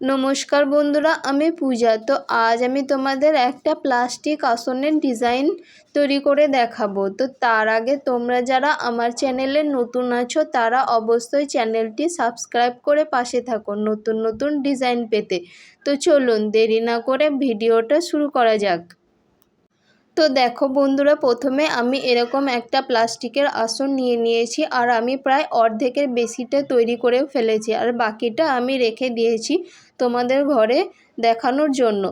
নমস্কার বন্ধুরা, আমি পূজা। তো আজ আমি তোমাদের একটা প্লাস্টিক আসনের ডিজাইন তৈরি করে দেখাবো। তো তার আগে তোমরা যারা আমার চ্যানেলে নতুন আছো, তারা অবশ্যই চ্যানেলটি সাবস্ক্রাইব করে পাশে থাকো নতুন নতুন ডিজাইন পেতে। তো চলুন, দেরি না করে ভিডিওটা শুরু করা যাক। তো দেখো বন্ধুরা, প্রথমে আমি এরকম একটা প্লাস্টিকের আসন নিয়ে নিয়েছি আর আমি প্রায় অর্ধেকের বেশিটা তৈরি করে ফেলেছি আর বাকিটা আমি রেখে দিয়েছি তোমাদের ঘরে দেখানোর জন্য।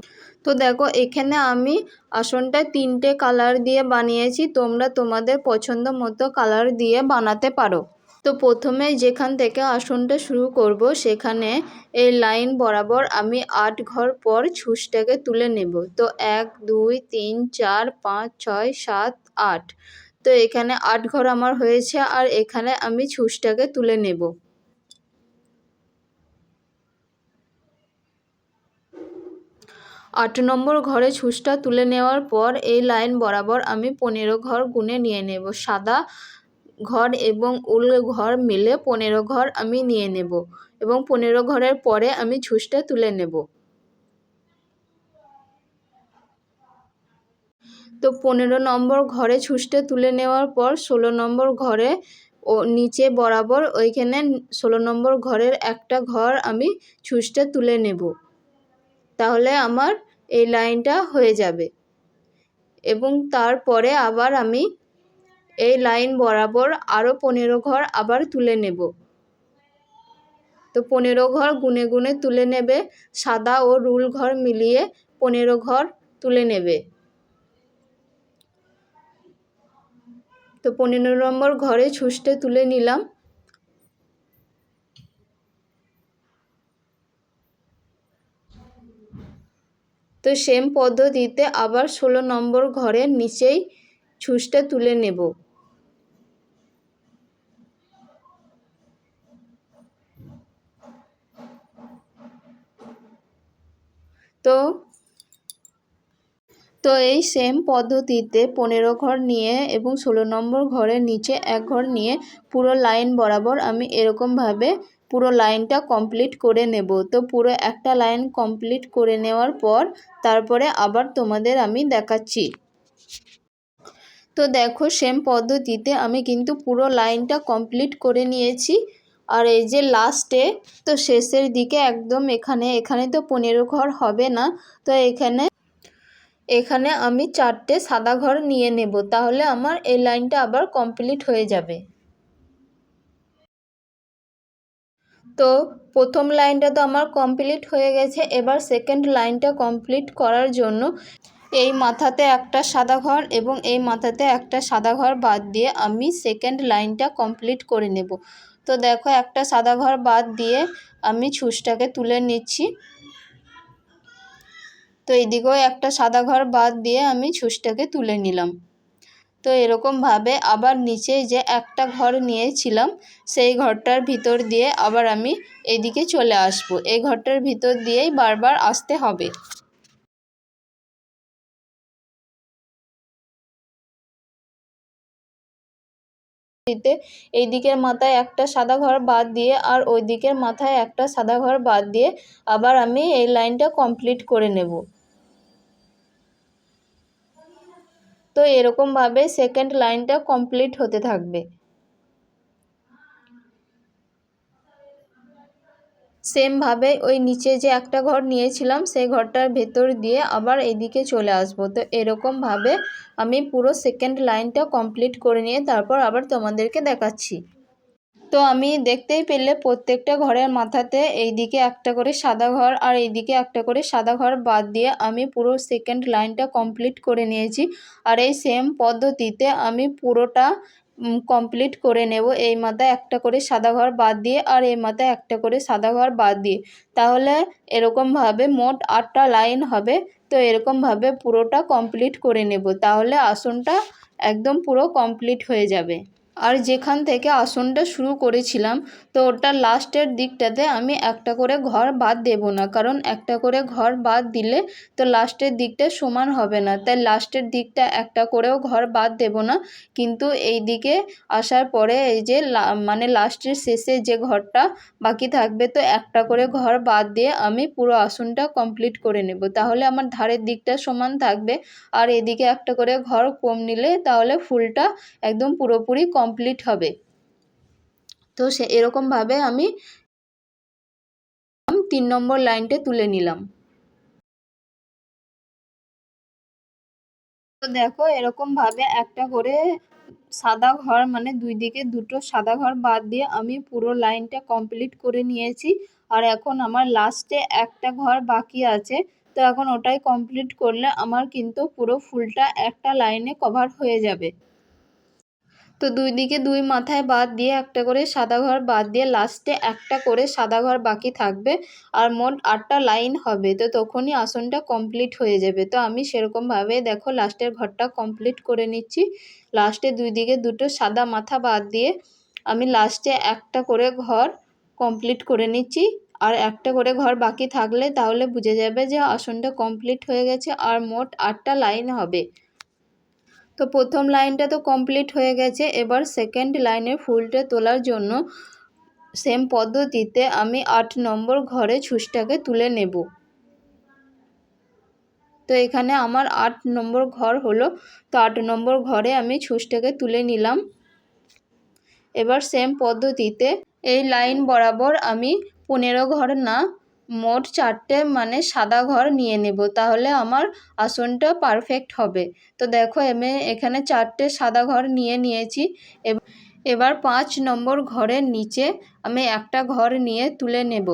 তো দেখো, এখানে আমি আসনটা তিনটে কালার দিয়ে বানিয়েছি, তোমরা তোমাদের পছন্দ মতো কালার দিয়ে বানাতে পারো। তো প্রথমে যেখান থেকে আসনটা শুরু করব, সেখানে এই লাইন বরাবর আমি আট ঘর পর ছুঁচটাকে তুলে নেব। তো এক, দুই, তিন, চার, পাঁচ, ছয়, সাত, আট। তো এখানে আট ঘর আমার হয়েছে আর এখানে আমি ছুঁচটাকে তুলে নেব। আট নম্বর ঘরে ছুঁচটা তুলে নেওয়ার পর এই লাইন বরাবর আমি পনেরো ঘর গুনে নিয়ে নেব। সাদা ঘর এবং উল ঘর মিলে পনেরো ঘর আমি নিয়ে নেব এবং পনেরো ঘরের পরে আমি ছুঁচটা তুলে নেব। তো পনেরো নম্বর ঘরে ছুঁচটা তুলে নেওয়ার পর ষোলো নম্বর ঘরে ও নিচে বরাবর ওইখানে ষোলো নম্বর ঘরের একটা ঘর আমি ছুঁচটা তুলে নেব। তাহলে আমার এই লাইনটা হয়ে যাবে। এবং তারপরে আবার আমি এই লাইন বরাবর আরও পনেরো ঘর আবার তুলে নেব। তো পনেরো ঘর গুনে গুনে তুলে নেবে, সাদা ও রুল ঘর মিলিয়ে পনেরো ঘর তুলে নেবে। তো পনেরো নম্বর ঘরে ছুঁচটে তুলে নিলাম। তো সেম পদ্ধতিতে আবার ষোলো নম্বর ঘরের নিচেই ছুঁচটা তুলে নেব। তো তো এই সেম পদ্ধতিতে পনেরো ঘর নিয়ে এবং ষোলো নম্বর ঘরের নিচে এক ঘর নিয়ে পুরো লাইন বরাবর আমি এরকমভাবে পুরো লাইনটা কমপ্লিট করে নেব। তো পুরো একটা লাইন কমপ্লিট করে নেওয়ার পর তারপরে আবার তোমাদের আমি দেখাচ্ছি। তো দেখো সেম পদ্ধতিতে আমি কিন্তু পুরো লাইনটা কমপ্লিট করে নিয়েছি। আর এই যে লাস্টে তো শেষের দিকে একদম এখানে এখানে তো পনেরো ঘর হবে না, তো এখানে এখানে আমি চারটে সাদা ঘর নিয়ে নেব, তাহলে আমার এই লাইনটা আবার কমপ্লিট হয়ে যাবে। তো প্রথম লাইনটা তো আমার কমপ্লিট হয়ে গেছে, এবার সেকেন্ড লাইনটা কমপ্লিট করার জন্য এই মাথাতে একটা সাদা ঘর এবং এই মাথাতে একটা সাদা ঘর বাদ দিয়ে আমি সেকেন্ড লাইনটা কমপ্লিট করে নেব। তো দেখো একটা সাদা ঘর বাদ দিয়ে আমি ছুঁচটাকে তুলে নিচ্ছি। তো এদিকেও একটা সাদা ঘর বাদ দিয়ে আমি ছুঁচটাকে তুলে নিলাম। তো এরকমভাবে আবার নিচে যে একটা ঘর নিয়েছিলাম, সেই ঘরটার ভিতর দিয়ে আবার আমি এদিকে চলে আসব। এই ঘরটার ভিতর দিয়েই বারবার আসতে হবে। এই দিকের মাথায় একটা সাদা ঘর বাদ দিয়ে আর ওই দিকের মাথায় একটা সাদা ঘর বাদ দিয়ে আবার আমি এই লাইনটা কমপ্লিট করে নেব। তো এরকমভাবে সেকেন্ড লাইনটা কমপ্লিট হতে থাকবে। সেমভাবে ওই নিচে যে একটা ঘর নিয়েছিলাম সেই ঘরটার ভেতর দিয়ে আবার এদিকে চলে আসব। তো এরকমভাবে আমি পুরো সেকেন্ড লাইনটা কমপ্লিট করে নিয়ে তারপর আবার তোমাদেরকে দেখাচ্ছি। তো আমি দেখতেই পেলে প্রত্যেকটা ঘরের মাথাতে এই দিকে একটা করে সাদা ঘর আর এইদিকে একটা করে সাদা ঘর বাদ দিয়ে আমি পুরো সেকেন্ড লাইনটা কমপ্লিট করে নিয়েছি। আর এই সেম পদ্ধতিতে আমি পুরোটা কমপ্লিট করে নেব। এই মাথায় একটা করে সাদা ঘর বাদ দিয়ে আর এই মাথায় একটা করে সাদা ঘর বাদ দিয়ে। তাহলে এরকমভাবে মোট আটটা লাইন হবে। তো এরকমভাবে পুরোটা কমপ্লিট করে নেব। তাহলে আসনটা একদম পুরো কমপ্লিট হয়ে যাবে। আর যেখান থেকে আসনটা শুরু করেছিলাম, তো ওটা লাস্টের দিকটাতে আমি একটা করে ঘর বাদ দেব না। কারণ একটা করে ঘর বাদ দিলে তো লাস্টের দিকটা সমান হবে না। তাই লাস্টের দিকটা একটা করেও ঘর বাদ দেব না। কিন্তু এই দিকে আসার পরে এই যে মানে লাস্টের শেষে যে ঘরটা বাকি থাকবে, তো একটা করে ঘর বাদ দিয়ে আমি পুরো আসনটা কমপ্লিট করে নেব। তাহলে আমার ধারের দিকটা সমান থাকবে। আর এদিকে একটা করে ঘর কম নিলে তাহলে ফুলটা একদম পুরোপুরি কমপ্লিট হবে। তো সে এরকমভাবে আমি তিন নম্বর লাইনটা তুলে নিলাম। তো দেখো এরকমভাবে একটা করে সাদা ঘর মানে দুই দিকে দুটো সাদা ঘর বাদ দিয়ে আমি পুরো লাইনটা কমপ্লিট করে নিয়েছি। আর এখন আমার লাস্টে একটা ঘর বাকি আছে। তো এখন ওটাই কমপ্লিট করলে আমার কিন্তু পুরো ফুলটা একটা লাইনে কভার হয়ে যাবে। তো দুই দিকে দুই মাথায় বাদ দিয়ে একটা করে সাদা ঘর বাদ দিয়ে লাস্টে একটা করে সাদা ঘর বাকি থাকবে আর মোট আটটা লাইন হবে। তো তখনই আসনটা কমপ্লিট হয়ে যাবে। তো আমি সেরকমভাবে দেখো লাস্টের ঘরটা কমপ্লিট করে নিচ্ছি। লাস্টে দুই দিকে দুটো সাদা মাথা বাদ দিয়ে আমি লাস্টে একটা করে ঘর কমপ্লিট করে নিচ্ছি। আর একটা করে ঘর বাকি থাকলে তাহলে বুঝে যাবে যে আসনটা কমপ্লিট হয়ে গেছে আর মোট আটটা লাইন হবে। তো প্রথম লাইনটা তো কমপ্লিট হয়ে গেছে। এবার সেকেন্ড লাইনের ফুলটা তোলার জন্য সেম পদ্ধতিতে আমি আট নম্বর ঘরে ছুঁচটাকে তুলে নেব। তো এখানে আমার আট নম্বর ঘর হলো, তো আট নম্বর ঘরে আমি ছুঁচটাকে তুলে নিলাম। এবার সেম পদ্ধতিতে এই লাইন বরাবর আমি পনেরো ঘর না মোট চারটে মানে সাদা ঘর নিয়ে নেব। তাহলে আমার আসনটা পারফেক্ট হবে। তো দেখো আমি এখানে চারটে সাদা ঘর নিয়ে নিয়েছি। এবার পাঁচ নম্বর ঘরের নিচে আমি একটা ঘর নিয়ে তুলে নেব।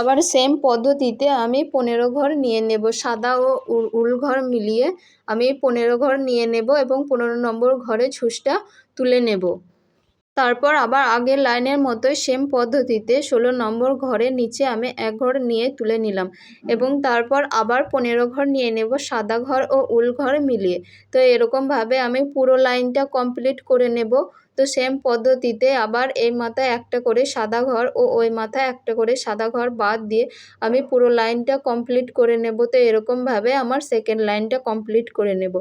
আবার সেম পদ্ধতিতে আমি পনেরো ঘর নিয়ে নেব। সাদা ও উল ঘর মিলিয়ে আমি পনেরো ঘর নিয়ে নেব এবং পনেরো নম্বর ঘরে ছুঁচটা তুলে নেব। তারপর আবার আগের লাইনের মতোই সেম পদ্ধতিতে ষোলো নম্বর ঘরের নিচে আমি এক ঘর নিয়ে তুলে নিলাম এবং তারপর আবার পনেরো ঘর নিয়ে নেব সাদা ঘর ও উল ঘর মিলিয়ে। তো এরকমভাবে আমি পুরো লাইনটা কমপ্লিট করে নেব। তো সেম পদ্ধতিতে আবার এই মাথায় একটা করে সাদা ঘর ও ওই মাথায় একটা করে সাদা ঘর বাদ দিয়ে আমি পুরো লাইনটা কমপ্লিট করে নেব। তো এরকমভাবে আমার সেকেন্ড লাইনটা কমপ্লিট করে নেব।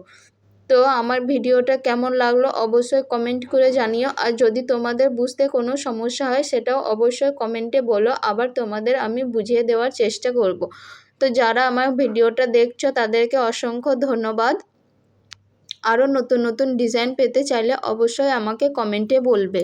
তো আমার ভিডিওটা কেমন লাগল অবশ্যই কমেন্ট করে জানিও। আর যদি তোমাদের বুঝতে কোনো সমস্যা হয়, সেটাও অবশ্যই কমেন্টে বলো। আবার তোমাদের আমি বুঝিয়ে দেওয়ার চেষ্টা করব। তো যারা আমার ভিডিওটা দেখছ, তাদেরকে অসংখ্য ধন্যবাদ। আরও নতুন নতুন ডিজাইন পেতে চাইলে অবশ্যই আমাকে কমেন্টে বলবে।